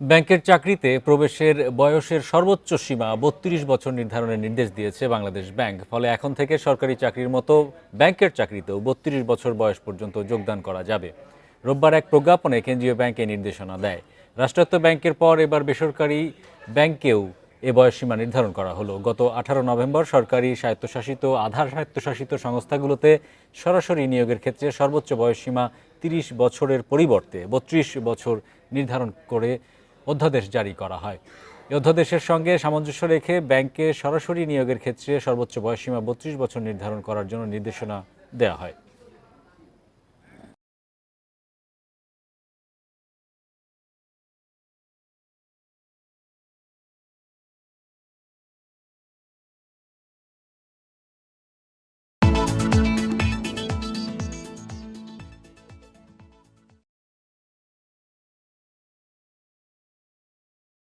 ব্যাংকের চাকরিতে প্রবেশের বয়সের সর্বোচ্চ সীমা বত্রিশ বছর নির্ধারণের নির্দেশ দিয়েছে বাংলাদেশ ব্যাংক। ফলে এখন থেকে সরকারি চাকরির মতো ব্যাংকের চাকরিতেও বত্রিশ বছর বয়স পর্যন্ত যোগদান করা যাবে। রোববার এক প্রজ্ঞাপনে কেন্দ্রীয় ব্যাংক নির্দেশনা দেয়। রাষ্ট্রায়ত্ত ব্যাংকের পর এবার বেসরকারি ব্যাংকেও এ বয়সসীমা নির্ধারণ করা হলো। গত আঠারো নভেম্বর সরকারি স্বায়ত্তশাসিত, আধার স্বায়ত্তশাসিত সংস্থাগুলোতে সরাসরি নিয়োগের ক্ষেত্রে সর্বোচ্চ বয়সসীমা তিরিশ বছরের পরিবর্তে বত্রিশ বছর নির্ধারণ করে অধ্যাদেশ জারি করা হয়। এই অধ্যাদেশের সঙ্গে সামঞ্জস্য রেখে ব্যাংকে সরাসরি নিয়োগের ক্ষেত্রে সর্বোচ্চ বয়সসীমা বত্রিশ বছর নির্ধারণ করার জন্য নির্দেশনা দেওয়া হয়।